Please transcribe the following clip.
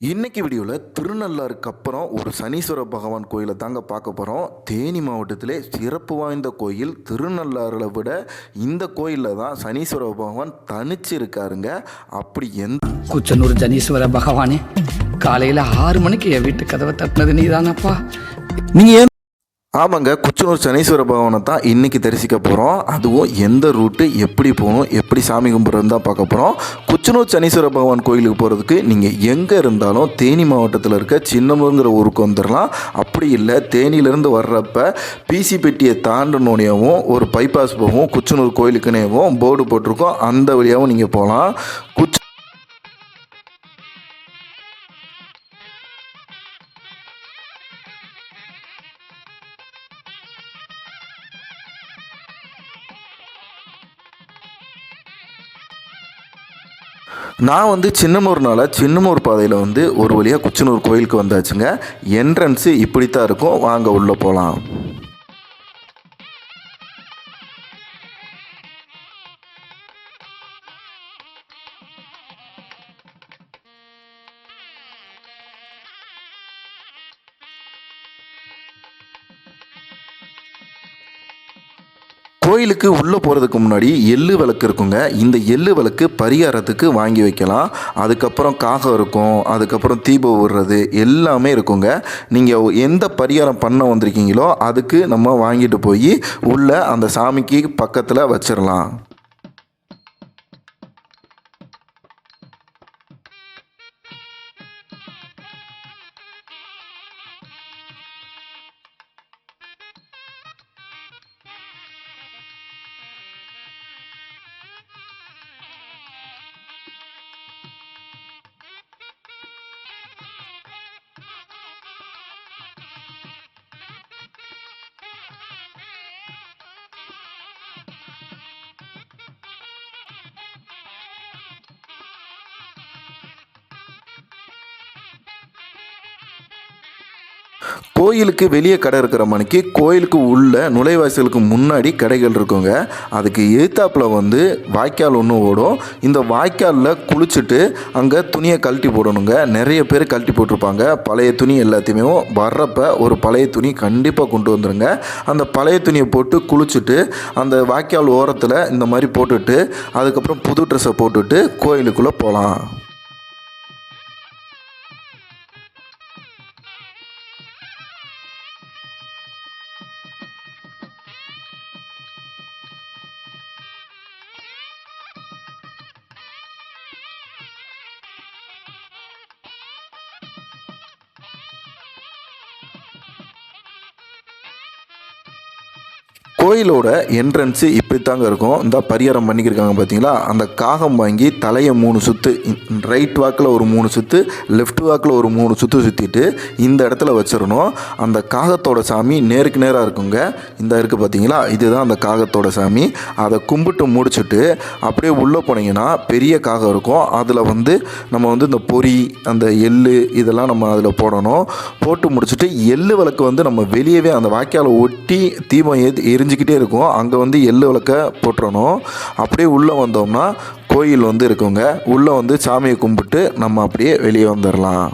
இன்னைக்கு வீடியோவில் திருநள்ளாருக்கு அப்புறம் ஒரு சனீஸ்வர பகவான் கோயிலை தாங்க பார்க்க போகிறோம் தேனி மாவட்டத்திலே சிறப்பு வாய்ந்த கோயில் திருநள்ளாறில் விட இந்த கோயிலில் தான் சனீஸ்வர பகவான் தனிச்சு இருக்காருங்க அப்படி எந்த குச்சனூர் ஜனீஸ்வர பகவானே காலையில் ஆறு மணிக்கு என் வீட்டு கதவை தட்டினது நீதானப்பா. நீங்கள் ஏன் ஆமாங்க குச்சனூர் சனீஸ்வர பவனை தான் இன்றைக்கி தரிசிக்க போகிறோம் அதுவும் எந்த ரூட்டு எப்படி போகணும் எப்படி சாமி கும்பிட்றது தான் பார்க்க போகிறோம் குச்சனூர் சனீஸ்வர பகவான் கோயிலுக்கு போகிறதுக்கு நீங்கள் எங்கே இருந்தாலும் தேனி மாவட்டத்தில் இருக்க சின்னமுங்கிற ஊருக்கு வந்துடலாம் அப்படி இல்லை தேனியிலேருந்து வர்றப்ப பிசி பெட்டியை தாண்டினோடையாவும் ஒரு பைபாஸ் போகும் குச்சனூர் கோயிலுக்குனேவும் போர்டு போட்டிருக்கோம். அந்த வழியாகவும் நீங்கள் போகலாம். குச்ச நான் வந்து சின்னமூர்னால சின்னமூர் பாதையில் வந்து ஒரு வழியாக குச்சனூர் கோயிலுக்கு வந்தாச்சுங்க. என்ட்ரன்ஸு இப்படித்தான் இருக்கும். வாங்க உள்ளே போகலாம் கோயிலுக்கு உள்ளே போகிறதுக்கு முன்னாடி எள்ளு விளக்கு இருக்குங்க. இந்த எள்ளு விளக்கு பரிகாரத்துக்கு வாங்கி வைக்கலாம். அதுக்கப்புறம் காகம் இருக்கும். அதுக்கப்புறம் தீபம் விடுறது எல்லாமே இருக்குங்க. நீங்கள் எந்த பரிகாரம் பண்ண வந்திருக்கீங்களோ அதுக்கு நம்ம வாங்கிட்டு போய் உள்ள அந்த சாமிக்கு பக்கத்தில் வச்சிடலாம். கோயிலுக்கு வெளியே கடை இருக்கிற மணிக்கு கோயிலுக்கு உள்ள நுழைவாசலுக்கு முன்னாடி கடைகள் இருக்குங்க. அதுக்கு எழுத்தாப்பில் வந்து வாய்க்கால் ஒன்று ஓடும். இந்த வாய்க்காலில் குளிச்சுட்டு அங்கே துணியை கழட்டி போடணுங்க. நிறைய பேர் கழட்டி போட்டிருப்பாங்க. பழைய துணி எல்லாத்தையுமே வர்றப்ப ஒரு பழைய துணி கண்டிப்பாக கொண்டு வந்துடுங்க அந்த பழைய துணியை போட்டு குளிச்சுட்டு அந்த வாய்க்கால் ஓரத்தில் இந்த மாதிரி போட்டுட்டு அதுக்கப்புறம் புது ட்ரெஸ்ஸை போட்டுட்டு கோயிலுக்குள்ளே போகலாம் கோயிலோட என்ட்ரன்ஸு இப்படி தாங்க இருக்கும். இந்த பரிகாரம் பண்ணிக்கிருக்காங்க பார்த்தீங்களா அந்த காகம் வாங்கி தலையை மூணு சுற்று ரைட் வாக்கில் ஒரு மூணு சுற்று லெஃப்ட் வாக்கில் ஒரு மூணு சுற்று சுற்றிட்டு இந்த இடத்துல வச்சிடணும். அந்த காகத்தோட சாமி நேருக்கு நேராக இருக்குங்க. இந்த இருக்குது பார்த்தீங்களா இதுதான் அந்த காகத்தோட சாமி. அதை கும்பிட்டு முடிச்சுட்டு அப்படியே உள்ளே போனீங்கன்னா பெரிய காகம் இருக்கும். அதில் வந்து நம்ம வந்து இந்த பொறி அந்த எள்ளு இதெல்லாம் நம்ம அதில் போடணும். போட்டு முடிச்சுட்டு எள்ளு விளக்கு வந்து நம்ம வெளியவே அந்த வாய்க்காலை ஒட்டி தீபம் எரிஞ்சு எரிஞ்சிக்கிட்டே இருக்கும். அங்கே வந்து எள்ளு விளக்க போட்டுறணும். அப்படியே உள்ளே வந்தோம்னா கோயில் வந்து இருக்குங்க. உள்ளே வந்து சாமியை கும்பிட்டு நம்ம அப்படியே வெளியே வந்துடலாம்